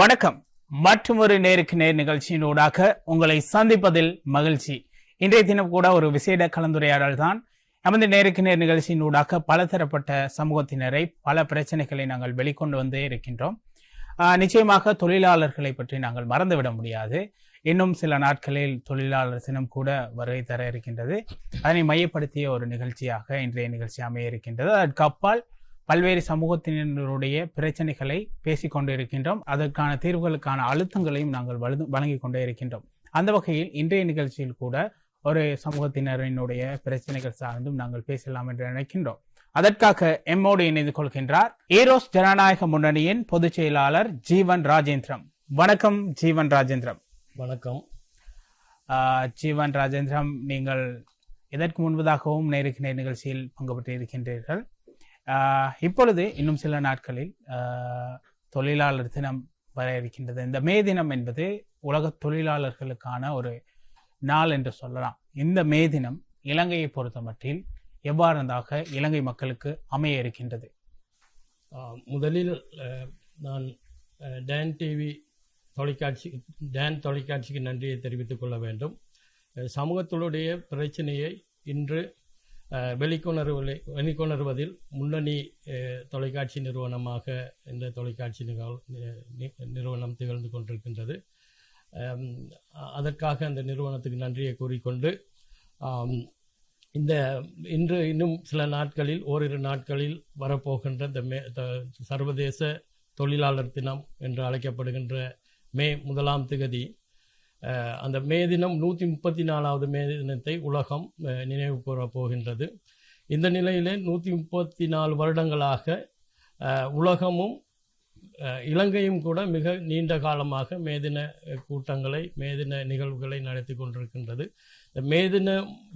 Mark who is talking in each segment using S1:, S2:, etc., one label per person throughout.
S1: வணக்கம். மற்றொரு நேருக்கு நேர் நிகழ்ச்சியினூடாக உங்களை சந்திப்பதில் மகிழ்ச்சி. இன்றைய தினம் கூட ஒரு விசேட கலந்துரையாடல் தான். நமது நேருக்கு நேர் நிகழ்ச்சியினூடாக பலதரப்பட்ட சமூகத்தினரை பல பிரச்சனைகளை நாங்கள் வெளிக்கொண்டு வந்தே இருக்கின்றோம். நிச்சயமாக தொழிலாளர்களை பற்றி நாங்கள் மறந்துவிட முடியாது. இன்னும் சில நாட்களில் தொழிலாளர் தினம் கூட வருகை தர இருக்கின்றது. அதனை மையப்படுத்திய ஒரு நிகழ்ச்சியாக இன்றைய நிகழ்ச்சி அமைய இருக்கின்றது. அதற்கு அப்பால் பல்வேறு சமூகத்தினருடைய பிரச்சனைகளை பேசிக் கொண்டு இருக்கின்றோம் அதற்கான தீர்வுகளுக்கான அழுத்தங்களையும் நாங்கள் வலு- வழங்கிக் கொண்டே இருக்கின்றோம். அந்த வகையில் இன்றைய நிகழ்ச்சியில் கூட ஒரு சமூகத்தினரினுடைய பிரச்சனைகள் சார்ந்தும் நாங்கள் பேசலாம் என்று நினைக்கின்றோம். அதற்காக எம்மோடு இணைந்து கொள்கின்றார் ஈரோஸ் ஜனநாயக முன்னணியின் பொதுச் செயலாளர் ஜீவன் ராஜேந்திரம். வணக்கம் ஜீவன் ராஜேந்திரம்.
S2: வணக்கம்.
S1: ஜீவன் ராஜேந்திரம் நீங்கள் இதற்கு முன்பதாகவும் நேருக்கு நேர் நிகழ்ச்சியில் பங்கு பெற்று இருக்கின்றீர்கள் ஆஹ் இப்பொழுது இன்னும் சில நாட்களில் தொழிலாளர் தினம் வர இருக்கின்றது. இந்த மே தினம் என்பது உலக தொழிலாளர்களுக்கான ஒரு நாள் என்று சொல்லலாம். இந்த மே தினம் இலங்கையை பொறுத்தமட்டில் எவ்வாறாக இலங்கை மக்களுக்கு அமைய இருக்கின்றது?
S2: முதலில் நான் டேன் டிவி தொலைக்காட்சி டேன் தொலைக்காட்சிக்கு நன்றியை தெரிவித்துக் கொள்ள வேண்டும். சமூகத்தினுடைய பிரச்சனையை இன்று வெளிக்கொணர்வு வெளிக்கொணர்வதில் முன்னணி தொலைக்காட்சி நிறுவனமாக இந்த தொலைக்காட்சி நிறுவனம் திகழ்ந்து கொண்டிருக்கின்றது. அதற்காக அந்த நிறுவனத்துக்கு நன்றியை கூறிக்கொண்டு இந்த இன்று இன்னும் சில நாட்களில் ஓரிரு நாட்களில் வரப்போகின்ற இந்த மே த- சர்வதேச தொழிலாளர் தினம் என்று அழைக்கப்படுகின்ற மே முதலாம் திகதி அந்த மே தினம் நூற்றி முப்பத்தி நாலாவது மே தினத்தை உலகம் நினைவு கூற போகின்றது. இந்த நிலையிலே நூற்றி முப்பத்தி நாலு வருடங்களாக உலகமும் இலங்கையும் கூட மிக நீண்ட காலமாக மேதின கூட்டங்களை மேதின நிகழ்வுகளை நடத்தி கொண்டிருக்கின்றது. இந்த மேதின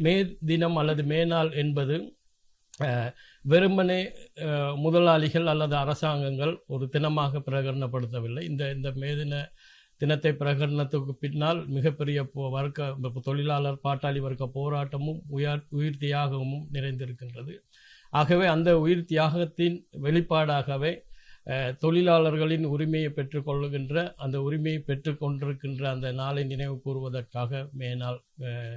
S2: மே தினம் அல்லது மேநாள் என்பது வெறுமனே முதலாளிகள் அல்லது அரசாங்கங்கள் ஒரு தினமாக பிரகடனப்படுத்தவில்லை. இந்த இந்த மேதின தினத்தை பிரகடனத்துக்கு பின்னால் மிகப்பெரிய வர்க்க தொழிலாளர் பாட்டாளி வர்க்க போராட்டமும் உயர் உயிர் தியாகமும் நிறைந்திருக்கின்றது. ஆகவே அந்த உயிர் தியாகத்தின் வெளிப்பாடாகவே தொழிலாளர்களின் உரிமையை பெற்றுக்கொள்ளுகின்ற அந்த உரிமையை பெற்றுக்கொண்டிருக்கின்ற அந்த நாளை நினைவு கூறுவதற்காக மே நாள்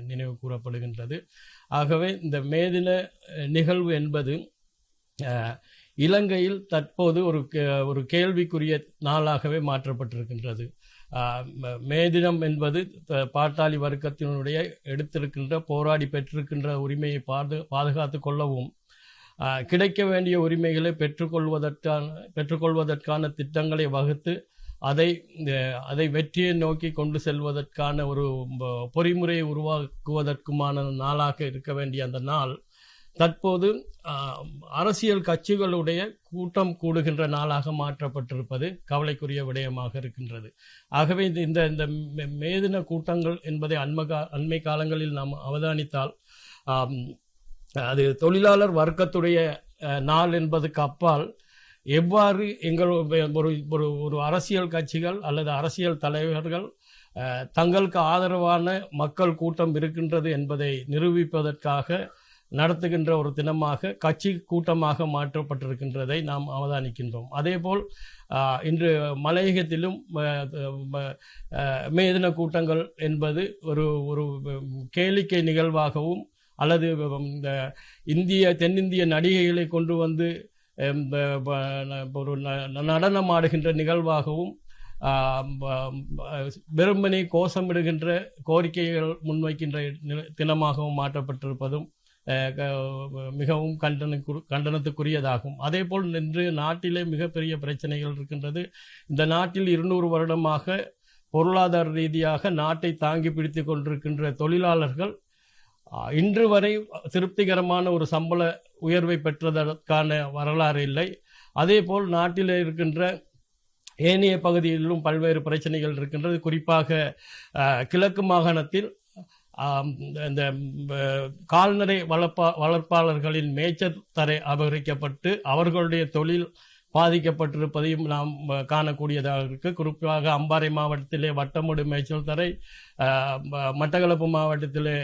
S2: நினைவு கூறப்படுகின்றது. ஆகவே இந்த மேதின நிகழ்வு என்பது இலங்கையில் தற்போது ஒரு கே- ஒரு கேள்விக்குரிய நாளாகவே மாற்றப்பட்டிருக்கின்றது. மே தினம் என்பது பாட்டாளி வர்க்கத்தினுடைய எடுத்திருக்கின்ற போராடி பெற்றிருக்கின்ற உரிமையை பாது பாதுகாத்து கொள்ளவும் கிடைக்க வேண்டிய உரிமைகளை பெற்றுக்கொள்வதற்கான பெற்றுக்கொள்வதற்கான திட்டங்களை வகுத்து அதை அதை வெற்றியை நோக்கி கொண்டு செல்வதற்கான ஒரு பொறிமுறையை உருவாக்குவதற்குமான நாளாக இருக்க வேண்டிய அந்த நாள் தற்போது அரசியல் கட்சிகளுடைய கூட்டம் கூடுகின்ற நாளாக மாற்றப்பட்டிருப்பது கவலைக்குரிய விடயமாக இருக்கின்றது. ஆகவே இந்த இந்த இந்த மே- மேதின கூட்டங்கள் என்பதை அண்மகா அண்மை காலங்களில் நாம் அவதானித்தால் அது தொழிலாளர் வர்க்கத்துடைய நாள் என்பதுக்கு அப்பால் எவ்வாறு எங்கள் ஒரு ஒரு ஒரு அரசியல் கட்சிகள் அல்லது அரசியல் தலைவர்கள் தங்களுக்கு ஆதரவான மக்கள் கூட்டம் இருக்கின்றது என்பதை நிரூபிப்பதற்காக நடத்துகின்ற ஒரு தினமாக கட்சி கூட்டமாக மாற்றப்பட்டிருக்கின்றதை நாம் அவதானிக்கின்றோம். அதேபோல் இன்று மலையகத்திலும் அஹ், மேதின கூட்டங்கள் என்பது ஒரு ஒரு கேளிக்கை நிகழ்வாகவும் அல்லது இந்த இந்திய தென்னிந்திய நடிகைகளை கொண்டு வந்து ஒரு ந- நடனம் ஆடுகின்ற நிகழ்வாகவும் ஆஹ், வெறுமனே கோஷமிடுகின்ற கோரிக்கைகள் முன்வைக்கின்ற தினமாகவும் மாற்றப்பட்டிருப்பதும் மிகவும் கண்டன கண்டனத்துக்குரியதாகும். அதே போல் இன்று நாட்டிலே மிகப்பெரிய பிரச்சனைகள் இருக்கின்றது. இந்த நாட்டில் இருநூறு வருடமாக பொருளாதார ரீதியாக நாட்டை தாங்கி பிடித்து கொண்டிருக்கின்ற தொழிலாளர்கள் இன்று வரை திருப்திகரமான ஒரு சம்பள உயர்வை பெற்றதற்கான வரலாறு இல்லை. அதேபோல் நாட்டில் இருக்கின்ற ஏனைய பகுதிகளிலும் பல்வேறு பிரச்சனைகள் இருக்கின்றது. குறிப்பாக கிழக்கு மாகாணத்தில் இந்த கால்நடை வளர்ப்பா வளர்ப்பாளர்களின் மேய்ச்சல் தரை அபகரிக்கப்பட்டு அவர்களுடைய தொழில் பாதிக்கப்பட்டிருப்பதையும் நாம் காணக்கூடியதாக இருக்கு. குறிப்பாக அம்பாறை மாவட்டத்திலே வட்டமுடு மேய்ச்சல் தரை மட்டக்களப்பு மாவட்டத்திலே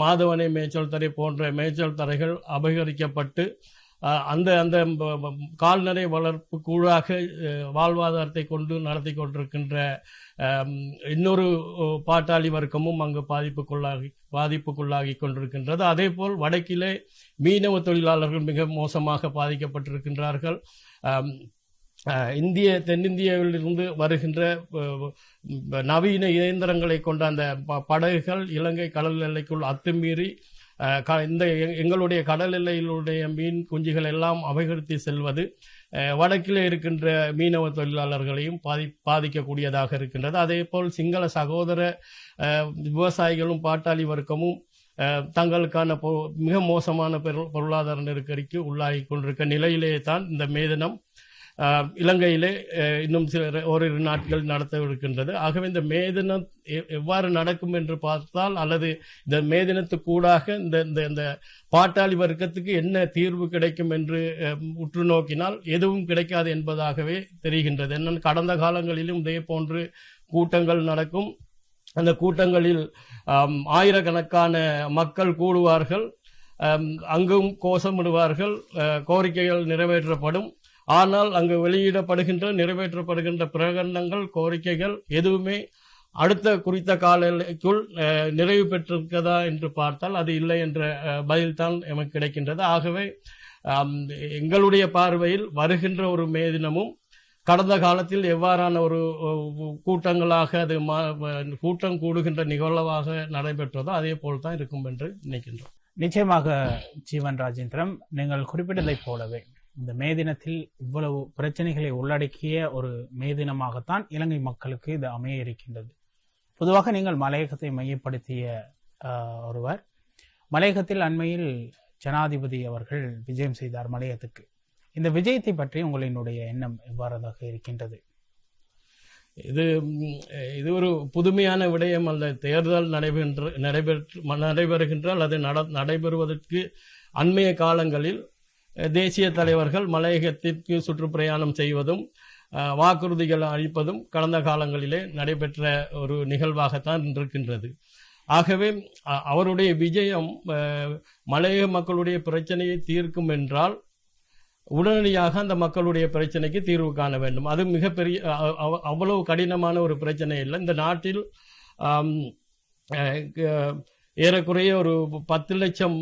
S2: மாதவனை மேய்ச்சல் தரை போன்ற மேய்ச்சல் தரைகள் அபகரிக்கப்பட்டு அந்த அந்த கால்நடை வளர்ப்பு கூழாக வாழ்வாதாரத்தை கொண்டு நடத்தி கொண்டிருக்கின்ற இன்னொரு பாட்டாளி வர்க்கமும் அங்கு பாதிப்புக்குள்ளாகி பாதிப்புக்குள்ளாகி கொண்டிருக்கின்றது. அதேபோல் வடக்கிலே மீனவ தொழிலாளர்கள் மிக மோசமாக பாதிக்கப்பட்டிருக்கின்றார்கள். இந்திய தென்னிந்தியாவிலிருந்து வருகின்ற நவீன இயந்திரங்களை கொண்ட அந்த ப- படகுகள் இலங்கை கடல் எல்லைக்குள் அத்துமீறி க- இந்த எ- எங்களுடைய கடல் எல்லையிலுடைய மீன் குஞ்சுகள் எல்லாம் அபகரித்து செல்வது வடக்கில் இருக்கின்ற மீனவ தொழிலாளர்களையும் பாதி பாதிக்கக்கூடியதாக இருக்கின்றது. அதே போல் சிங்கள சகோதர விவசாயிகளும் பாட்டாளி வர்க்கமும் தங்களுக்கான பொ- மிக மோசமான பெரு- பொருளாதார நெருக்கடிக்கு உள்ளாகி கொண்டிருக்க நிலையிலே தான் இந்த மேதனம் இலங்கையிலே இன்னும் சில ஓரிரு நாட்கள் நடத்தவிருக்கின்றது. ஆகவே இந்த மே தினம் எவ்வாறு நடக்கும் என்று பார்த்தால் அல்லது இந்த மே தினத்துக்கூடாக இந்த இந்த இந்த பாட்டாளி வர்க்கத்துக்கு என்ன தீர்வு கிடைக்கும் என்று உற்று நோக்கினால் எதுவும் கிடைக்காது என்பதாகவே தெரிகின்றது. என்னன்னு கடந்த காலங்களிலும் இதே போன்று கூட்டங்கள் நடக்கும். அந்த கூட்டங்களில் ஆயிரக்கணக்கான மக்கள் கூடுவார்கள். அங்கும் கோஷமிடுவார்கள். கோரிக்கைகள் நிறைவேற்றப்படும். ஆனால் அங்கு வெளியிடப்படுகின்ற நிறைவேற்றப்படுகின்ற பிரகடனங்கள் கோரிக்கைகள் எதுவுமே அடுத்த குறித்த கால நிறைவு பெற்றிருக்கிறதா என்று பார்த்தால் அது இல்லை என்ற பதில்தான் எமக்கு கிடைக்கின்றது. ஆகவே எங்களுடைய பார்வையில் வருகின்ற ஒரு மே தினமும் கடந்த காலத்தில் எவ்வாறான ஒரு கூட்டங்களாக அது மா- கூட்டம் கூடுகின்ற நிகழ்வாக நடைபெற்றதோ அதே போல் தான் இருக்கும் என்று நினைக்கின்றோம்.
S1: நிச்சயமாக ஜீவன் ராஜேந்திரம் நீங்கள் குறிப்பிட்டதைப் போலவே இந்த மே தினத்தில் இவ்வளவு பிரச்சனைகளை உள்ளடக்கிய ஒரு மே தினமாகத்தான் இலங்கை மக்களுக்கு இது அமைய இருக்கின்றது. பொதுவாக நீங்கள் மலையகத்தை மையப்படுத்திய ஒருவர் மலையகத்தில் அண்மையில் ஜனாதிபதி அவர்கள் விஜயம் செய்தார் மலையகத்துக்கு இந்த விஜயத்தை பற்றி உங்களினுடைய எண்ணம் எவ்வாறதாக இருக்கின்றது?
S2: இது இது ஒரு புதுமையான விடயம் அல்ல. தேர்தல் நடைபெற்று நடைபெற்று நடைபெறுகின்றால் அது நட நடைபெறுவதற்கு அண்மைய காலங்களில் தேசிய தலைவர்கள் மலையகத்திற்கு சுற்றுப்பிரயாணம் செய்வதும் வாக்குறுதிகள் அளிப்பதும் கடந்த காலங்களிலே நடைபெற்ற ஒரு நிகழ்வாகத்தான் இருக்கின்றது ஆகவே அவருடைய விஜயம் மலையக மக்களுடைய பிரச்சனையை தீர்க்கும் என்றால் உடனடியாக அந்த மக்களுடைய பிரச்சனைக்கு தீர்வு காண வேண்டும். அது மிகப்பெரிய அவ- அவ்வளவு கடினமான ஒரு பிரச்சனை இல்லை. இந்த நாட்டில் ஏறக்குறைய ஒரு பத்து லட்சம்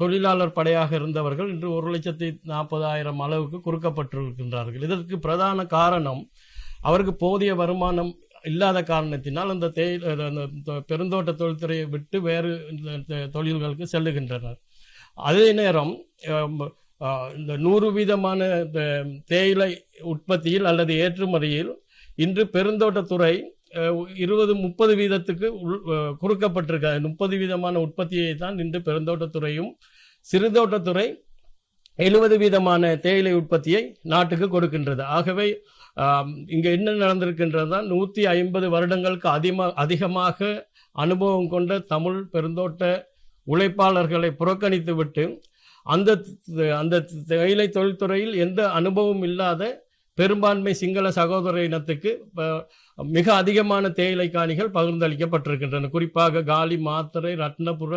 S2: தொழிலாளர் படையாக இருந்தவர்கள் இன்று ஒரு லட்சத்தி நாற்பதாயிரம் அளவுக்கு குறுக்கப்பட்டிருக்கின்றார்கள். இதற்கு பிரதான காரணம் அவருக்கு போதிய வருமானம் இல்லாத காரணத்தினால் அந்த தே அந்த பெருந்தோட்ட தொழில்துறையை விட்டு வேறு இந்த தொழில்களுக்கு செல்லுகின்றனர். அதே நேரம் இந்த நூறு வீதமான தேயிலை உற்பத்தியில் அல்லது ஏற்றுமதியில் இன்று பெருந்தோட்டத்துறை இருபது முப்பது வீதத்துக்கு உள் குறுக்கப்பட்டிருக்க முப்பது வீதமான உற்பத்தியை தான் இன்று பெருந்தோட்டத்துறையும் சிறுதோட்டத்துறை எழுபது வீதமான தேயிலை உற்பத்தியை நாட்டுக்கு கொடுக்கின்றது. ஆகவே இங்கே என்ன என்ன தான் நூற்றி ஐம்பது வருடங்களுக்கு அதிகமாக அதிகமாக அனுபவம் கொண்ட தமிழ் பெருந்தோட்ட உழைப்பாளர்களை புறக்கணித்துவிட்டு அந்த அந்த தேயிலை தொழில்துறையில் எந்த அனுபவம் இல்லாத பெரும்பான்மை சிங்கள சகோதர இனத்துக்கு மிக அதிகமான தேயிலை காணிகள் பகிர்ந்தளிக்கப்பட்டிருக்கின்றன. குறிப்பாக காலி மாத்தரை ரத்னபுர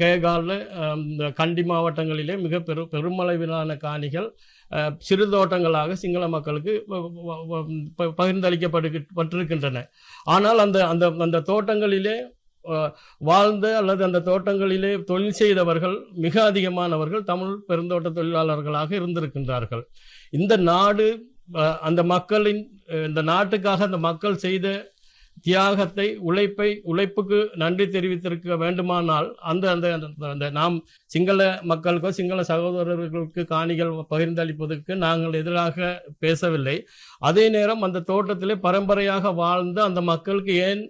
S2: கேகால கண்டி மாவட்டங்களிலே மிக பெரு பெருமளவிலான காணிகள் சிறு தோட்டங்களாக சிங்கள மக்களுக்கு வ- வ- பகிர்ந்தளிக்கப்பட்டிருக்கின்றன. ஆனால் அந்த அந்த அந்த தோட்டங்களிலே வாழ்ந்த அல்லது அந்த தோட்டங்களிலே தொழில் செய்தவர்கள் மிக அதிகமானவர்கள் தமிழ் பெருந்தோட்ட தொழிலாளர்களாக இருந்திருக்கின்றார்கள். இந்த நாடு அந்த மக்களின் இந்த நாட்டுக்காக அந்த மக்கள் செய்த தியாகத்தை உழைப்பை உழைப்புக்கு நன்றி தெரிவித்திருக்க வேண்டுமானால் அந்த அந்த அந்த- அந்த நாம் சிங்கள மக்களுக்கோ சிங்கள சகோதரர்களுக்கு காணிகள் பகிர்ந்தளிப்பதற்கு நாங்கள் எதிராக பேசவில்லை. அதே நேரம் அந்த தோட்டத்திலே பரம்பரையாக வாழ்ந்த அந்த மக்களுக்கு ஏன்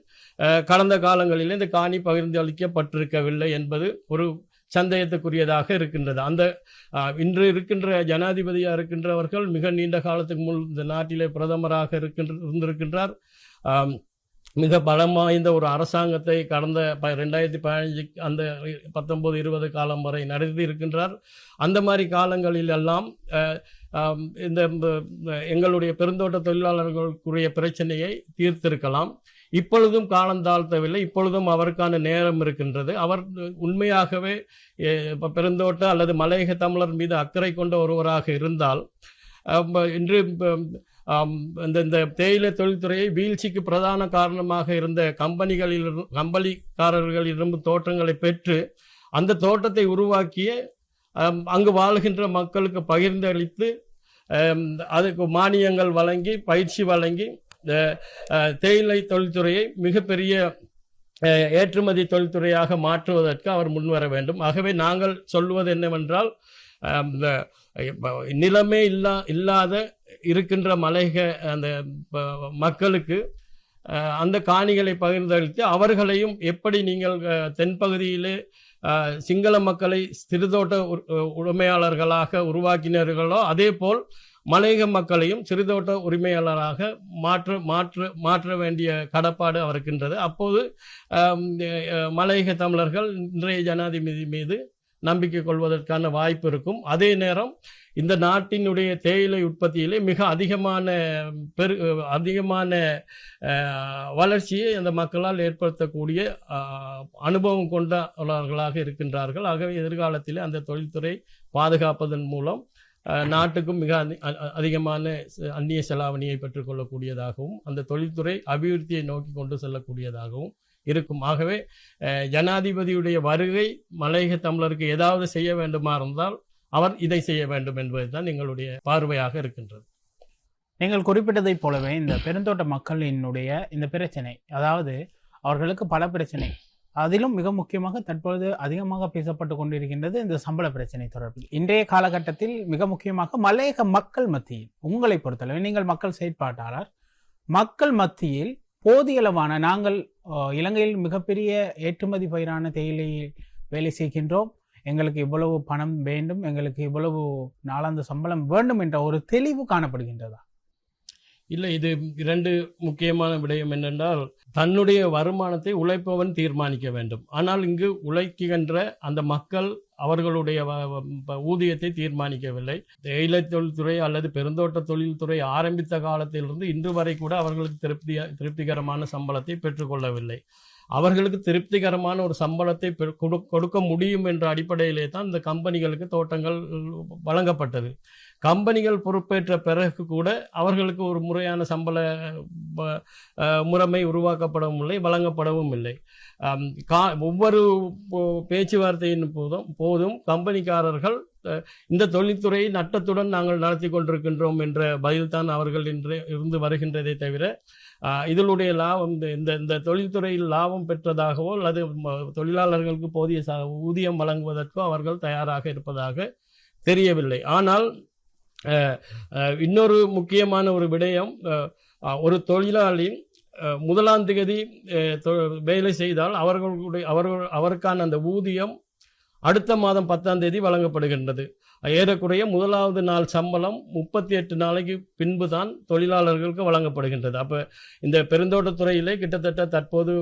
S2: கடந்த காலங்களிலே இந்த காணி பகிர்ந்து அளிக்கப்பட்டிருக்கவில்லை என்பது ஒரு சந்தேகத்துக்குரியதாக இருக்கின்றது. அந்த இன்று இருக்கின்ற ஜனாதிபதியாக இருக்கின்றவர்கள் மிக நீண்ட காலத்துக்கு முன் இந்த நாட்டிலே பிரதமராக இருக்கின்ற இருந்திருக்கின்றார். மிக பலம் வாய்ந்த ஒரு அரசாங்கத்தை கடந்த ப ரெண்டாயிரத்தி பதினஞ்சு அந்த பத்தொம்போது இருபது காலம் வரை நடத்தி இருக்கின்றார். அந்த மாதிரி காலங்களில் எல்லாம் இந்த எங்களுடைய பெருந்தோட்ட தொழிலாளர்களுக்குரிய பிரச்சனையை தீர்த்திருக்கலாம். இப்பொழுதும் காலம் தாழ்த்தவில்லை. இப்பொழுதும் அவருக்கான நேரம் இருக்கின்றது. அவர் உண்மையாகவே பெருந்தோட்ட அல்லது மலையக தமிழர் மீது அக்கறை கொண்ட ஒருவராக இருந்தால் இன்று இந்த இந்த தேயிலை தொழில்துறையை வீழ்ச்சிக்கு பிரதான காரணமாக இருந்த கம்பெனிகளில் கம்பளிக்காரர்களிடம் தோட்டங்களை பெற்று அந்த தோட்டத்தை உருவாக்கிய அங்கு வாழ்கின்ற மக்களுக்கு பகிர்ந்தளித்து அதுக்கு மானியங்கள் வழங்கி பயிற்சி வழங்கி இந்த தேயிலை தொழில்துறையை மிகப்பெரிய ஏற்றுமதி தொழில்துறையாக மாற்றுவதற்கு அவர் முன்வர வேண்டும். ஆகவே நாங்கள் சொல்வது என்னவென்றால் இந்த நிலமே இல்லா இல்லாத இருக்கின்ற மலைக அந்த மக்களுக்கு அந்த காணிகளை பகிர்ந்தளித்து அவர்களையும் எப்படி நீங்கள் தென்பகுதியிலே சிங்கள மக்களை சிறுதோட்ட உ- உரிமையாளர்களாக உருவாக்கினர்களோ அதே போல் மலையக மக்களையும் சிறுதோட்ட உரிமையாளராக மாற்ற மாற்ற மாற்ற வேண்டிய கடப்பாடு அவருக்கின்றது. அப்போது மலையக தமிழர்கள் இன்றைய ஜனாதிபதி மீது நம்பிக்கை கொள்வதற்கான வாய்ப்பு இருக்கும். அதே நேரம் இந்த நாட்டினுடைய தேயிலை உற்பத்தியிலே மிக அதிகமான பெரு அதிகமான வளர்ச்சியை அந்த மக்களால் ஏற்படுத்தக்கூடிய அனுபவம் கொண்டவர்களாக இருக்கின்றார்கள். ஆகவே எதிர்காலத்தில் அந்த தொழில்துறை பாதுகாப்பதன் மூலம் நாட்டுக்கும் மிக அ- அதிகமான அந்நிய செலாவணியை பெற்றுக்கொள்ளக்கூடியதாகவும் அந்த தொழில்துறை அபிவிருத்தியை நோக்கி கொண்டு செல்லக்கூடியதாகவும் இருக்கும். ஆகவே ஜனாதிபதியுடைய வருகை மலையக தமிழருக்கு ஏதாவது செய்ய வேண்டுமா இருந்தால் அவர் இதை செய்ய வேண்டும் என்பதுதான் எங்களுடைய பார்வையாக இருக்கின்றது.
S1: நீங்கள் குறிப்பிட்டதைப் போலவே இந்த பெருந்தோட்ட மக்களினுடைய இந்த பிரச்சனை அதாவது அவர்களுக்கு பல பிரச்சனை அதிலும் மிக முக்கியமாக தற்பொழுது அதிகமாக பேசப்பட்டு கொண்டிருக்கின்றது இந்த சம்பள பிரச்சனை தொடர்பில். இன்றைய காலகட்டத்தில் மிக முக்கியமாக மலையக மக்கள் மத்தியில் உங்களை பொறுத்தளவு நீங்கள் மக்கள் செயற்பாட்டாளர் மக்கள் மத்தியில் போதியளவான நாங்கள் இலங்கையில் மிகப்பெரிய ஏற்றுமதி பயிரான தேயிலையில் வேலை செய்கின்றோம். எங்களுக்கு இவ்வளவு பணம் வேண்டும் எங்களுக்கு இவ்வளவு நாளாந்த சம்பளம் வேண்டும் என்ற ஒரு தெளிவு காணப்படுகின்றதா?
S2: இல்லை இது இரண்டு முக்கியமான விடயம் என்னென்றால் தன்னுடைய வருமானத்தை உழைப்பவன் தீர்மானிக்க வேண்டும். ஆனால் இங்கு உழைக்கின்ற அந்த மக்கள் அவர்களுடைய ஊதியத்தை தீர்மானிக்கவில்லை. தேயிலை தொழில்துறை அல்லது பெருந்தோட்ட தொழில்துறை ஆரம்பித்த காலத்திலிருந்து இன்று வரை கூட அவர்களுக்கு திருப்தி திருப்திகரமான சம்பளத்தை பெற்றுக்கொள்ளவில்லை. அவர்களுக்கு திருப்திகரமான ஒரு சம்பளத்தை கொடு- கொடுக்க முடியும் என்ற அடிப்படையிலே தான் இந்த கம்பெனிகளுக்கு தோட்டங்கள் வழங்கப்பட்டது. கம்பெனிகள் பொறுப்பேற்ற பிறகு கூட அவர்களுக்கு ஒரு முறையான சம்பள முறைமை உருவாக்கப்படவும் இல்லை வழங்கப்படவும் இல்லை. கா ஒவ்வொரு பேச்சுவார்த்தையின் போதும் போதும் கம்பெனிக்காரர்கள் இந்த தொழில்துறையை நட்டத்துடன் நாங்கள் நடத்தி கொண்டிருக்கின்றோம் என்ற பதில்தான் அவர்கள் இன்று இருந்து வருகின்றதை தவிர இதனுடைய லாபம் இந்த- இந்த இந்த தொழில்துறையில் லாபம் பெற்றதாகவோ அல்லது தொழிலாளர்களுக்கு போதிய ச- ஊதியம் வழங்குவதற்கோ அவர்கள் தயாராக இருப்பதாக தெரியவில்லை. ஆனால் இன்னொரு முக்கியமான ஒரு விடயம் ஒரு தொழிலாளி முதலாம் திகதி தொ- வேலை செய்தால் அவர்களுடைய அவர்கள் அவருக்கான அந்த ஊதியம் அடுத்த மாதம் பத்தாம் தேதி வழங்கப்படுகின்றது. ஏறக்குறைய முதலாவது நாள் சம்பளம் முப்பத்தி எட்டு நாளைக்கு பின்பு தான் தொழிலாளர்களுக்கு வழங்கப்படுகின்றது. அப்போ இந்த பெருந்தோட்டத்துறையிலே கிட்டத்தட்ட தற்போது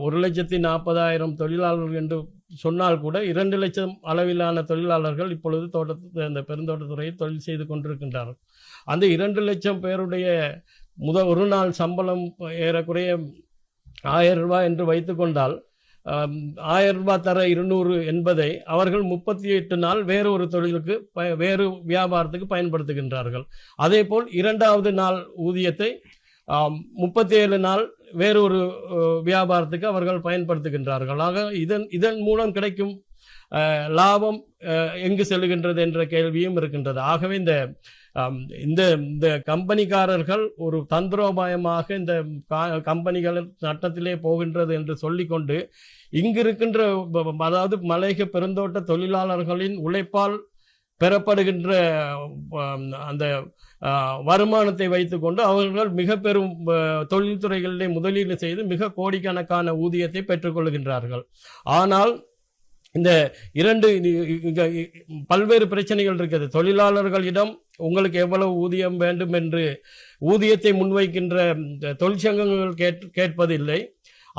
S2: ஒரு லட்சத்தி நாற்பதாயிரம் தொழிலாளர்கள் என்று சொன்னால் கூட இரண்டு லட்சம் அளவிலான தொழிலாளர்கள் இப்பொழுது தோட்ட அந்த பெருந்தோட்டத்துறையில் தொழில் செய்து கொண்டிருக்கின்றார்கள். அந்த இரண்டு லட்சம் பேருடைய முத ஒரு நாள் சம்பளம் ஏறக்குறைய ஆயிரம் ரூபாய் என்று வைத்துக்கொண்டால் ஆயிரம் ரூபாய் தர இருநூறு என்பதை அவர்கள் முப்பத்தி எட்டு நாள் வேறு ஒரு தொழிலுக்கு ப- வேறு வியாபாரத்துக்கு பயன்படுத்துகின்றார்கள். அதே போல் இரண்டாவது நாள் ஊதியத்தை முப்பத்தி ஏழு நாள் வேறொரு வியாபாரத்துக்கு அவர்கள் பயன்படுத்துகின்றார்கள் ஆக இதன் இதன் மூலம் கிடைக்கும் லாபம் எங்கு செல்லுகின்றது என்ற கேள்வியும் இருக்கின்றது. ஆகவே இந்த இந்த இந்த கம்பெனிக்காரர்கள் ஒரு தந்திரோபாயமாக இந்த கா- கம்பெனிகள் நட்டத்திலே போகின்றது என்று சொல்லிக்கொண்டு இங்கு இருக்கின்ற அதாவது மலேக பெருந்தோட்ட தொழிலாளர்களின் உழைப்பால் பெறப்படுகின்ற அந்த வருமானத்தை வைத்துக்கொண்டு அவர்கள் மிக பெரும் தொழில்துறைகளிலே முதலீடு செய்து மிக கோடிக்கணக்கான ஊதியத்தை பெற்றுக்கொள்கின்றார்கள் ஆனால் இந்த இரண்டு பல்வேறு பிரச்சனைகள் இருக்குது. தொழிலாளர்களிடம் உங்களுக்கு எவ்வளவு ஊதியம் வேண்டும் என்று ஊதியத்தை முன்வைக்கின்ற இந்த தொழிற்சங்கங்கள் கேட் கேட்பதில்லை.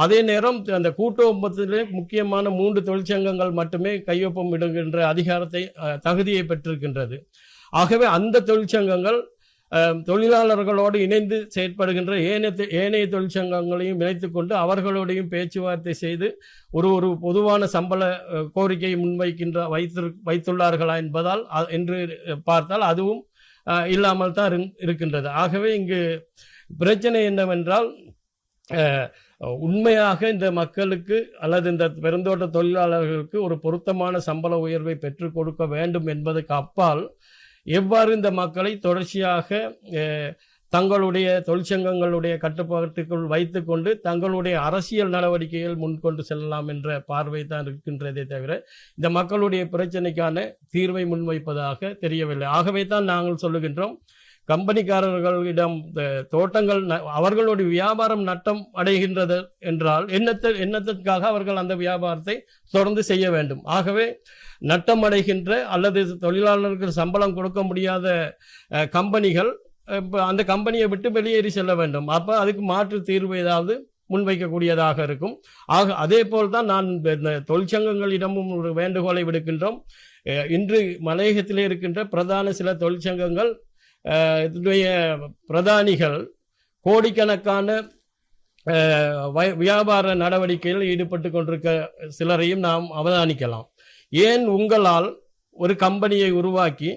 S2: அதே நேரம் அந்த கூட்டு ஒப்பந்தத்திலே முக்கியமான மூன்று தொழிற்சங்கங்கள் மட்டுமே கையொப்பம் இடுகின்ற அதிகாரத்தை தகுதியை பெற்றிருக்கின்றது. ஆகவே அந்த தொழிற்சங்கங்கள் தொழிலாளர்களோடு இணைந்து செயற்படுகின்ற ஏனைய ஏனைய தொழிற்சங்கங்களையும் இணைத்து கொண்டு அவர்களோடையும் பேச்சுவார்த்தை செய்து ஒரு ஒரு பொதுவான சம்பள கோரிக்கையை முன்வைக்கின்ற வைத்து வைத்துள்ளார்களா என்பதால் என்று பார்த்தால் அதுவும் இல்லாமல் தான் இருக்கின்றது. ஆகவே இங்கு பிரச்சனை என்னவென்றால் உண்மையாக இந்த மக்களுக்கு அல்லது இந்த பெருந்தோட்ட தொழிலாளர்களுக்கு ஒரு பொருத்தமான சம்பள உயர்வை பெற்றுக் கொடுக்க வேண்டும் என்பதற்கு அப்பால் எவ்வாறு இந்த மக்களை தொடர்ச்சியாக தங்களுடைய தொழிற்சங்கங்களுடைய கட்டுப்பாட்டுக்குள் வைத்துக்கொண்டு தங்களுடைய அரசியல் நடவடிக்கைகள் முன்கொண்டு செல்லலாம் என்ற பார்வை தான் இருக்கின்றதே தவிர இந்த மக்களுடைய பிரச்சனைக்கான தீர்வை முன்வைப்பதாக தெரியவில்லை. ஆகவே தான் நாங்கள் சொல்லுகின்றோம் கம்பெனிக்காரர்களிடம் இந்த தோட்டங்கள் ந- அவர்களுடைய வியாபாரம் நட்டம் அடைகின்றது என்றால் என்னத்த என்னத்திற்காக அவர்கள் அந்த வியாபாரத்தை தொடர்ந்து செய்ய வேண்டும். ஆகவே நட்டம் அடைகின்ற அல்லது தொழிலாளர்களுக்கு சம்பளம் கொடுக்க முடியாத கம்பெனிகள் இப்போ அந்த கம்பெனியை விட்டு வெளியேறி செல்ல வேண்டும். அப்போ அதுக்கு மாற்று தீர்வு ஏதாவது முன்வைக்கக்கூடியதாக இருக்கும். ஆக அதே போல் தான் நான் இந்த- தொழிற்சங்கங்களிடமும் ஒரு வேண்டுகோளை விடுக்கின்றோம். இன்று மலையகத்திலே இருக்கின்ற பிரதான சில தொழிற்சங்கங்கள் இதனுடைய பிரதானிகள் கோடிக்கணக்கான வியாபார நடவடிக்கையில் ஈடுபட்டு கொண்டிருக்க சிலரையும் நாம் அவதானிக்கலாம். ஏன் உங்களால் ஒரு கம்பெனியை உருவாக்கி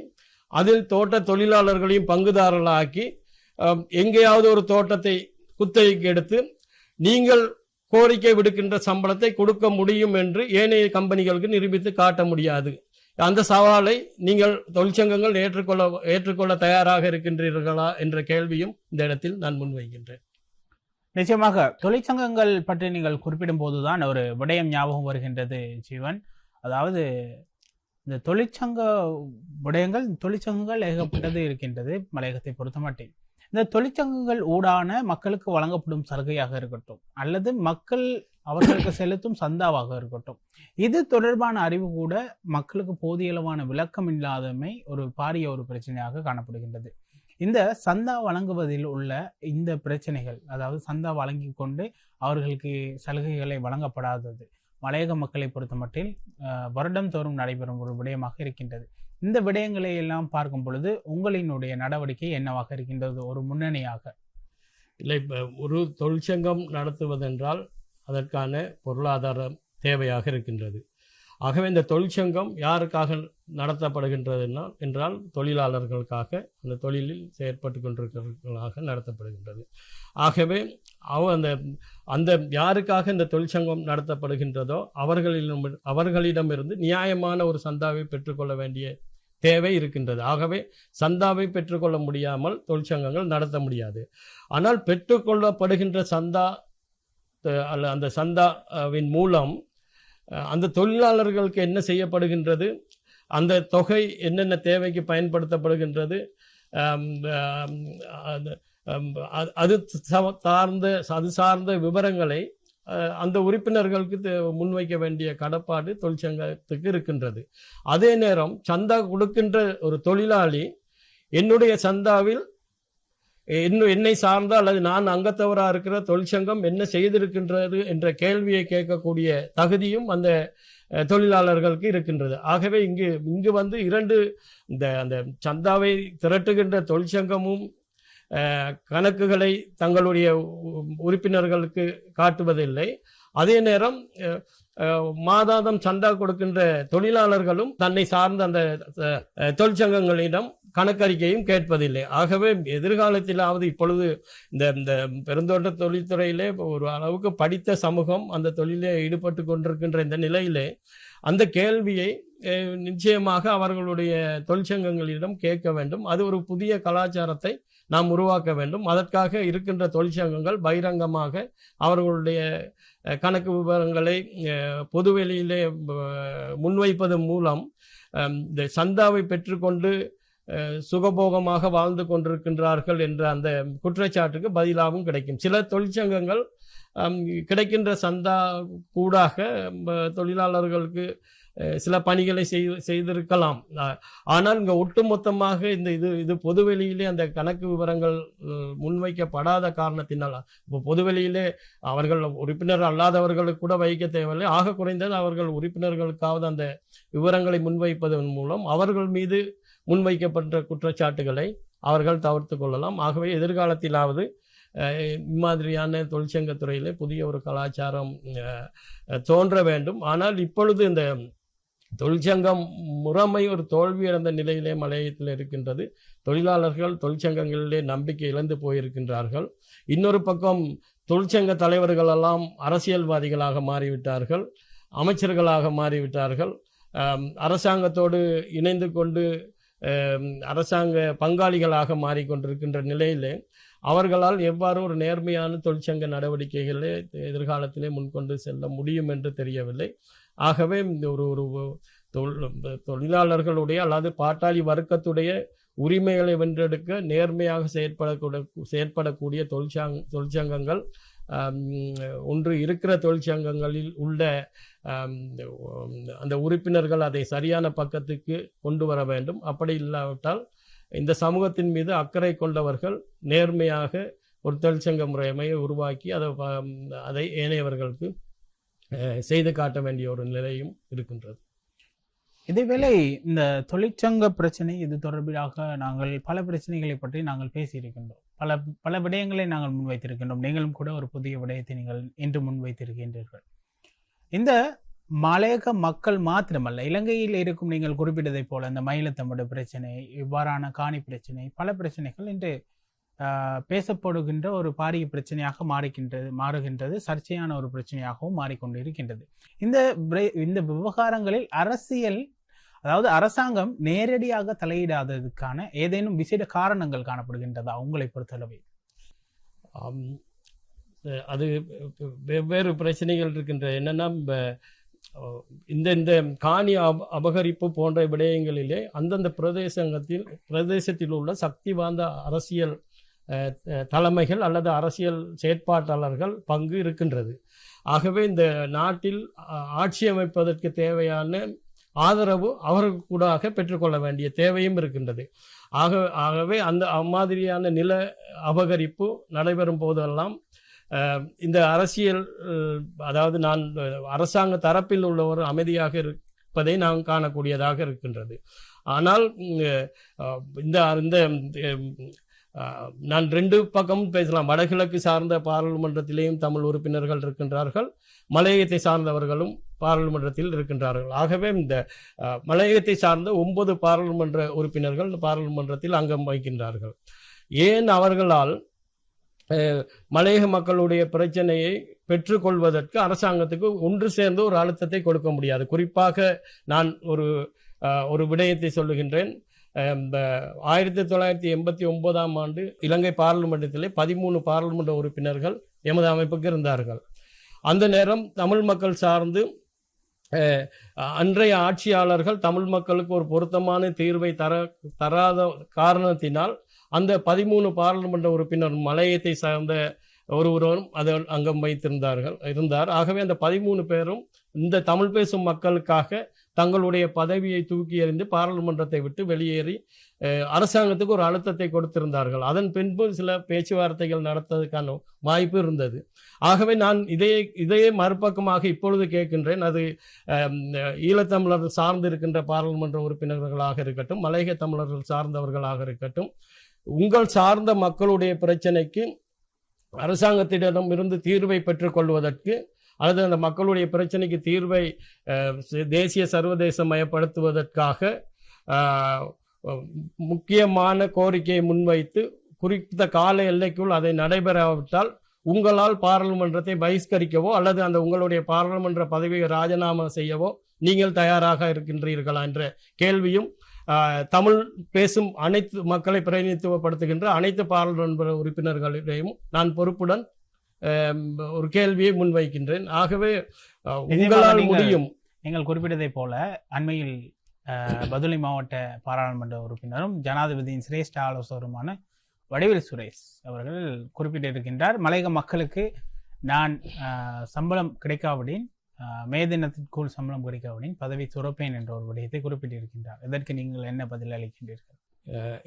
S2: அதில் தோட்ட தொழிலாளர்களையும் பங்குதாரர்களாக்கி எங்கேயாவது ஒரு தோட்டத்தை குத்தகைக்கு எடுத்து நீங்கள் கோரிக்கை விடுக்கின்ற சம்பளத்தை கொடுக்க முடியும் என்று ஏனைய கம்பெனிகளுக்கு நிரூபித்து காட்ட முடியாது. அந்த சவாலை நீங்கள் தொழிற்சங்கங்கள் ஏற்றுக்கொள்ள ஏற்றுக்கொள்ள தயாராக இருக்கின்றீர்களா என்ற கேள்வியும் இந்த இடத்தில் நான் முன்வைக்கின்றேன்.
S1: நிச்சயமாக தொழிற்சங்கங்கள் பற்றி நீங்கள் குறிப்பிடும் போதுதான் ஒரு விடயம் ஞாபகம் வருகின்றது ஜீவன். அதாவது இந்த தொழிற்சங்க விடயங்கள் தொழிற்சங்கங்கள் ஏகப்பட்டது இருக்கின்றது மலையகத்தை பொறுத்தமட்டில். இந்த தொழிற்சங்கங்கள் ஊடான மக்களுக்கு வழங்கப்படும் சலுகையாக இருக்கட்டும் அல்லது மக்கள் அவர்களுக்கு செலுத்தும் சந்தாவாக இருக்கட்டும். இது தொடர்பான அறிவு கூட மக்களுக்கு போதிய அளவான விளக்கம் இல்லாதமை ஒரு பாரிய ஒரு பிரச்சனையாக காணப்படுகின்றது. இந்த சந்தா வழங்குவதில் உள்ள இந்த பிரச்சனைகள் அதாவது சந்தா வழங்கி கொண்டு அவர்களுக்கு சலுகைகளை வழங்கப்படாதது மலையக மக்களை பொறுத்தமட்டில் வருடம் வருடம்தோறும் நடைபெறும் ஒரு விடயமாக இருக்கின்றது. இந்த விடயங்களை எல்லாம் பார்க்கும் பொழுது உங்களினுடைய நடவடிக்கை என்னவாக இருக்கின்றது ஒரு முன்னணியாக?
S2: இல்லை இப்போ ஒரு தொழிற்சங்கம் நடத்துவதென்றால் அதற்கான பொருளாதாரம் தேவையாக இருக்கின்றது. ஆகவே இந்த தொழிற்சங்கம் யாருக்காக நடத்தப்படுகின்றதுன்னா என்றால் தொழிலாளர்களுக்காக அந்த தொழிலில் செயற்பட்டு கொண்டிருக்கிறவர்களாக நடத்தப்படுகின்றது. ஆகவே அவ அந்த அந்த யாருக்காக இந்த தொழிற்சங்கம் நடத்தப்படுகின்றதோ அவர்களிடம் அவர்களிடமிருந்து நியாயமான ஒரு சந்தாவை பெற்றுக்கொள்ள வேண்டிய தேவை இருக்கின்றது. ஆகவே சந்தாவை பெற்றுக்கொள்ள முடியாமல் தொழிற்சங்கங்கள் நடத்த முடியாது. ஆனால் பெற்றுக்கொள்ளப்படுகின்ற சந்தா அந்த சந்தாவின் மூலம் அந்த தொழிலாளர்களுக்கு என்ன செய்யப்படுகின்றது அந்த தொகை என்னென்ன தேவைக்கு பயன்படுத்தப்படுகின்றது அது சார்ந்த அது சார்ந்த விவரங்களை அந்த உறுப்பினர்களுக்கு தே- முன்வைக்க வேண்டிய கடப்பாடு தொழிற்சங்கத்துக்கு இருக்கின்றது. அதே நேரம் சந்தா கொடுக்கின்ற ஒரு தொழிலாளி என்னுடைய சந்தாவில் இன்னும் என்னை சார்ந்த அல்லது நான் அங்கத்தவராக இருக்கிற தொழிற்சங்கம் என்ன செய்திருக்கின்றது என்ற கேள்வியை கேட்கக்கூடிய தகுதியும் அந்த தொழிலாளர்களுக்கு இருக்கின்றது. ஆகவே இங்கு இங்கு வந்து இரண்டு இந்த அந்த சந்தாவை திரட்டுகின்ற தொழிற்சங்கமும் கணக்குகளை தங்களுடைய உ- உறுப்பினர்களுக்கு காட்டுவதில்லை. அதே நேரம் மாதாதம் மாதாந்தம் சந்தா கொடுக்கின்ற தொழிலாளர்களும் தன்னை சார்ந்த அந்த தொழிற்சங்கங்களிடம் கணக்கறிக்கையும் கேட்பதில்லை. ஆகவே எதிர்காலத்திலாவது இப்பொழுது இந்த இந்த பெருந்தோட்ட தொழில்துறையிலே ஒரு அளவுக்கு படித்த சமூகம் அந்த தொழிலே ஈடுபட்டு கொண்டிருக்கின்ற இந்த நிலையிலே அந்த கேள்வியை நிச்சயமாக அவர்களுடைய தொழிற்சங்கங்களிடம் கேட்க வேண்டும். அது ஒரு புதிய கலாச்சாரத்தை நாம் உருவாக்க வேண்டும். அதற்காக இருக்கின்ற தொழிற்சங்கங்கள் பகிரங்கமாக அவர்களுடைய கணக்கு விவரங்களை பொதுவெளியிலே முன்வைப்பதன் மூலம் இந்த சந்தாவை பெற்றுக்கொண்டு சுகபோகமாக வாழ்ந்து கொண்டிருக்கின்றார்கள் என்ற அந்த குற்றச்சாட்டுக்கு பதிலாகவும் கிடைக்கும். சில தொழிற்சங்கங்கள் கிடைக்கின்ற சந்தா கூடாக தொழிலாளர்களுக்கு சில பணிகளை செய் செய்திருக்கலாம். ஆனால் இங்கே ஒட்டுமொத்தமாக இந்த இது இது பொதுவெளியிலே அந்த கணக்கு விவரங்கள் முன்வைக்கப்படாத காரணத்தினால் இப்போ பொதுவெளியிலே அவர்கள் உறுப்பினர் அல்லாதவர்களுக்கு கூட வைக்க தேவையில்லை. ஆக குறைந்தது அவர்கள் உறுப்பினர்களுக்காவது அந்த விவரங்களை முன்வைப்பதன் மூலம் அவர்கள் மீது முன்வைக்கப்பட்ட குற்றச்சாட்டுகளை அவர்கள் தவிர்த்து கொள்ளலாம். ஆகவே எதிர்காலத்திலாவது இம்மாதிரியான இம்மாதிரியான தொழிற்சங்கத்துறையிலே புதிய ஒரு கலாச்சாரம் தோன்ற வேண்டும். ஆனால் இப்பொழுது இந்த தொழிற்சங்கம் முறைமை ஒரு தோல்வியடைந்த நிலையிலே மலையத்தில் இருக்கின்றது. தொழிலாளர்கள் தொழிற்சங்கங்களிலே நம்பிக்கை இழந்து போயிருக்கின்றார்கள். இன்னொரு பக்கம் தொழிற்சங்க தலைவர்கள் எல்லாம் அரசியல்வாதிகளாக மாறிவிட்டார்கள். அமைச்சர்களாக மாறிவிட்டார்கள். அரசாங்கத்தோடு இணைந்து கொண்டு அரசாங்க பங்காளிகளாக மாறிக்கொண்டிருக்கின்ற நிலையிலே அவர்களால் எவ்வாறு ஒரு நேர்மையான தொழிற்சங்க நடவடிக்கைகளை எதிர்காலத்திலே முன்கொண்டு செல்ல முடியும் என்று தெரியவில்லை. ஆகவே இந்த ஒரு ஒரு தொழில் தொழிலாளர்களுடைய அல்லது பாட்டாளி வர்க்கத்துடைய உரிமைகளை வென்றெடுக்க நேர்மையாக செயற்படக்கூட செயற்படக்கூடிய தொழிற்சங் தொழிற்சங்கங்கள் ஒன்று இருக்கிற தொழிற்சங்கங்களில் உள்ள அந்த உறுப்பினர்கள் அதை சரியான பக்கத்துக்கு கொண்டு வர வேண்டும். அப்படி இல்லாவிட்டால் இந்த சமூகத்தின் மீது அக்கறை கொண்டவர்கள் நேர்மையாக ஒரு தொழிற்சங்க முறைமையை உருவாக்கி அதை அதை ஏனையவர்களுக்கு செய்து காட்ட வேண்டிய ஒரு நிலையும் இருக்கின்றது.
S1: இதேவேளை இந்த தொழிற்சங்க பிரச்சனை இது தொடர்பாக நாங்கள் பல பிரச்சனைகளை பற்றி நாங்கள் பேசியிருக்கின்றோம். பல பல விடயங்களை நாங்கள் முன்வைத்திருக்கின்றோம். நீங்களும் கூட ஒரு புதிய விடயத்தை நீங்கள் இன்று முன்வைத்திருக்கின்றீர்கள். இந்த மலையக மக்கள் மாத்திரமல்ல இலங்கையில் இருக்கும் நீங்கள் குறிப்பிட்டதைப் போல இந்த மயிலத்தமிழ் பிரச்சனை இவ்வாறான காணி பிரச்சனை பல பிரச்சனைகள் இன்று பேசப்படுகின்ற ஒரு பாரிய பிரச்சனையாக மாறுகின்றது மாறுகின்றது சர்ச்சையான ஒரு பிரச்சனையாகவும் மாறிக்கொண்டு இருக்கின்றது இந்த இந்த விவகாரங்களில் அரசியல் அதாவது அரசாங்கம் நேரடியாக தலையிடாததுக்கான ஏதேனும் விசேட காரணங்கள் காணப்படுகின்றதா உங்களை பொறுத்தளவு
S2: அது வெவ்வேறு பிரச்சனைகள் இருக்கின்ற என்னென்னா இந்த இந்த காணி அப அபகரிப்பு போன்ற விடயங்களிலே அந்தந்த பிரதேசத்தில் பிரதேசத்தில் உள்ள சக்தி வாய்ந்த அரசியல் தலைமைகள் அல்லது அரசியல் செயற்பாட்டாளர்கள் பங்கு இருக்கின்றது. ஆகவே இந்த நாட்டில் ஆட்சி அமைப்பதற்கு தேவையான ஆதரவு அவர்கள் கூடாக பெற்றுக்கொள்ள வேண்டிய தேவையும் இருக்கின்றது. ஆக ஆகவே அந்த அம்மாதிரியான நில அபகரிப்பு நடைபெறும் போதெல்லாம் இந்த அரசியல் அதாவது நான் அரசாங்க தரப்பில் உள்ளவர் அமைதியாக இருப்பதை நாம் காணக்கூடியதாக இருக்கின்றது. ஆனால் இந்த இந்த நான் ரெண்டு பக்கமும் பேசலாம். வடகிழக்கு சார்ந்த பாராளுமன்றத்திலேயும் தமிழ் உறுப்பினர்கள் இருக்கின்றார்கள். மலையகத்தை சார்ந்தவர்களும் பாராளுமன்றத்தில் இருக்கின்றார்கள். ஆகவே இந்த மலையகத்தை சார்ந்த ஒன்பது பாராளுமன்ற உறுப்பினர்கள் பாராளுமன்றத்தில் அங்கம் வகிக்கின்றார்கள். ஏன் அவர்களால் மலையக மக்களுடைய பிரச்சனையை பெற்றுக்கொள்வதற்கு அரசாங்கத்துக்கு ஒன்று சேர்ந்து ஒரு அழுத்தத்தை கொடுக்க முடியாது. குறிப்பாக நான் ஒரு ஒரு விடயத்தை சொல்லுகின்றேன். இந்த ஆயிரத்தி தொள்ளாயிரத்தி எண்பத்தி ஒன்பதாம் ஆண்டு இலங்கை பாராளுமன்றத்திலே பதிமூணு பாராளுமன்ற உறுப்பினர்கள் எமது அமைப்புக்கு இருந்தார்கள். அந்த நேரம் தமிழ் மக்கள் சார்ந்து அன்றைய ஆட்சியாளர்கள் தமிழ் மக்களுக்கு ஒரு பொருத்தமான தீர்வை தர தராத காரணத்தினால் அந்த பதிமூணு பாராளுமன்ற உறுப்பினர் மலையத்தை சார்ந்த ஒருவரும் அதை அங்கம் வைத்திருந்தார்கள் இருந்தார். ஆகவே அந்த பதிமூணு பேரும் இந்த தமிழ் பேசும் மக்களுக்காக தங்களுடைய பதவியை தூக்கி எறிந்து பாராளுமன்றத்தை விட்டு வெளியேறி அரசாங்கத்துக்கு ஒரு அழுத்தத்தை கொடுத்திருந்தார்கள். அதன் பின்பு சில பேச்சுவார்த்தைகள் நடத்ததுக்கான வாய்ப்பு இருந்தது. ஆகவே நான் இதையே இதையே மறுபக்கமாக இப்பொழுது கேட்கின்றேன். அது ஈழத்தமிழர்கள் ஈழத்தமிழர் சார்ந்து இருக்கின்ற பாராளுமன்ற உறுப்பினர்களாக இருக்கட்டும் மலையக தமிழர்கள் சார்ந்தவர்களாக இருக்கட்டும் உங்கள் சார்ந்த மக்களுடைய பிரச்சனைக்கு அரசாங்கத்திடம் இருந்து தீர்வை பெற்றுக்கொள்வதற்கு அல்லது அந்த மக்களுடைய பிரச்சனைக்கு தீர்வை தேசிய சர்வதேச மயப்படுத்துவதற்காக முக்கியமான கோரிக்கையை முன்வைத்து குறித்த கால எல்லைக்குள் அதை நடைபெறாவிட்டால் உங்களால் பாராளுமன்றத்தை பகிஷ்கரிக்கவோ அல்லது அந்த உங்களுடைய பாராளுமன்ற பதவியை ராஜினாமா செய்யவோ நீங்கள் தயாராக இருக்கின்றீர்களா என்ற கேள்வியும் தமிழ் பேசும் அனைத்து மக்களை பிரதிநிதித்துவப்படுத்துகின்ற அனைத்து பாராளுமன்ற உறுப்பினர்களிடையும் நான் பொறுப்புடன் ஒரு கேள்வியை முன்வைக்கின்றேன். ஆகவே உங்களால்
S1: நீங்கள்
S2: முடியும்.
S1: நீங்கள் குறிப்பிட்டதைப் போல அண்மையில் பதுளை மாவட்ட பாராளுமன்ற உறுப்பினரும் ஜனாதிபதியின் சிரேஷ்ட ஆலோசகருமான வடிவேல் சுரேஷ் அவர்கள் குறிப்பிட்டிருக்கின்றார் மலையக மக்களுக்கு நான் சம்பளம் கிடைக்காவிடின் மே தினத்திற்குள் சம்பளம் கிடைக்காவிடின் பதவி துறப்பேன் என்ற ஒரு விடயத்தை குறிப்பிட்டிருக்கின்றார். இதற்கு நீங்கள் என்ன பதில் அளிக்கின்றீர்கள்?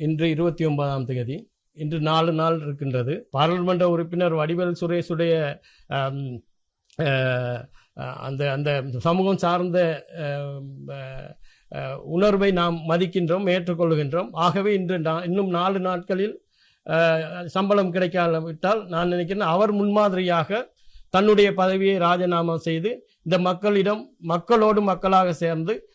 S2: இன்று இருபத்தி ஒன்பதாம் தேதி இன்று நாலு நாள் இருக்கின்றது. பாராளுமன்ற உறுப்பினர் வடிவேல் சுரேஷுடைய அந்த அந்த சமூகம் சார்ந்த உணர்வை நாம் மதிக்கின்றோம் ஏற்றுக்கொள்கின்றோம். ஆகவே இன்று நா- இன்னும் நாலு நாட்களில் சம்பளம் கிடைக்காவிட்டால் நான் நினைக்கிறேன் அவர் முன்மாதிரியாக தன்னுடைய பதவியை ராஜினாமா செய்து இந்த மக்களிடம் மக்களோடு மக்களாக சேர்ந்து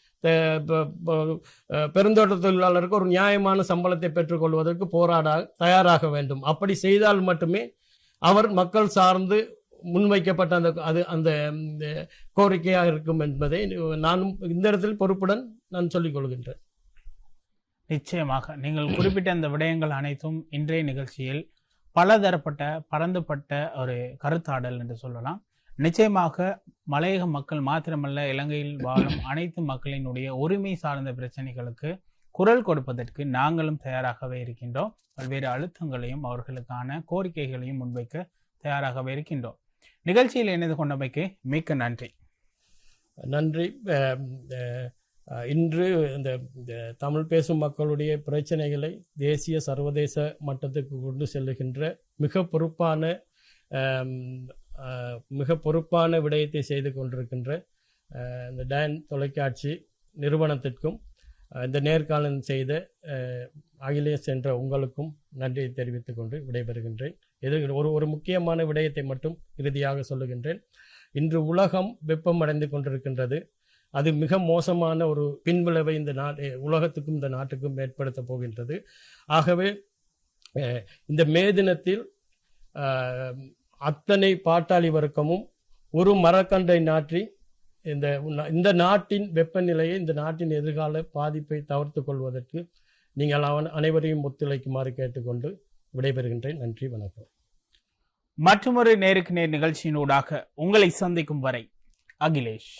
S2: பெருந்தோட்ட தொழிலாளருக்கு ஒரு நியாயமான சம்பளத்தை பெற்றுக்கொள்வதற்கு போராட தயாராக வேண்டும். அப்படி செய்தால் மட்டுமே அவர் மக்கள் சார்ந்து முன்வைக்கப்பட்ட அந்த அது அந்த கோரிக்கையாக இருக்கும் என்பதை நானும் இந்த இடத்தில் பொறுப்புடன் நான் சொல்லிக் கொள்கின்றேன்.
S1: நிச்சயமாக. நீங்கள் குறிப்பிட்ட அந்த விடயங்கள் அனைத்தும் இன்றைய நிகழ்ச்சியில் பலதரப்பட்ட பரந்துபட்ட ஒரு கருத்தாடல் என்று சொல்லலாம். நிச்சயமாக மலையக மக்கள் மாத்திரமல்ல இலங்கையில் வாழும் அனைத்து மக்களினுடைய உரிமை சார்ந்த பிரச்சனைகளுக்கு குரல் கொடுப்பதற்கு நாங்களும் தயாராகவே இருக்கின்றோம். பல்வேறு அழுத்தங்களையும் அவர்களுக்கான கோரிக்கைகளையும் முன்வைக்க தயாராகவே இருக்கின்றோம். நிகழ்ச்சியில் இணைந்து கொண்டமைக்கு மிக்க நன்றி.
S2: நன்றி. இன்று இந்த தமிழ் பேசும் மக்களுடைய பிரச்சனைகளை தேசிய சர்வதேச மட்டத்துக்கு கொண்டு செல்லுகின்ற மிக பொறுப்பான மிக பொறுப்பான விடயத்தை செய்து கொண்டிருக்கின்ற இந்த டேன் தொலைக்காட்சி நிறுவனத்திற்கும் இந்த நேர்காணல் செய்த அஹ், சென்ற உங்களுக்கும் நன்றியை தெரிவித்துக் கொண்டு விடைபெறுகின்றேன். இது ஒரு ஒரு முக்கியமான விடயத்தை மட்டும் இறுதியாக சொல்லுகின்றேன். இன்று உலகம் வெப்பமடைந்து கொண்டிருக்கின்றது. அது மிக மோசமான ஒரு பின்விளைவை இந்த நாடு உலகத்துக்கும் இந்த நாட்டுக்கும் ஏற்படுத்த போகின்றது. ஆகவே இந்த மே தினத்தில் அத்தனை பாட்டாளி வர்க்கமும் ஒரு மரக்கண்டை நாற்றி இந்த இந்த நாட்டின் வெப்பநிலையை இந்த நாட்டின் எதிர்கால பாதிப்பை தவிர்த்து கொள்வதற்கு நீங்கள் அவன் அனைவரையும் ஒத்துழைக்குமாறு கேட்டுக்கொண்டு விடைபெறுகின்றேன். நன்றி வணக்கம்.
S1: மற்றொரு நேருக்கு நேர் நிகழ்ச்சியினூடாக உங்களை சந்திக்கும் வரை அகிலேஷ்.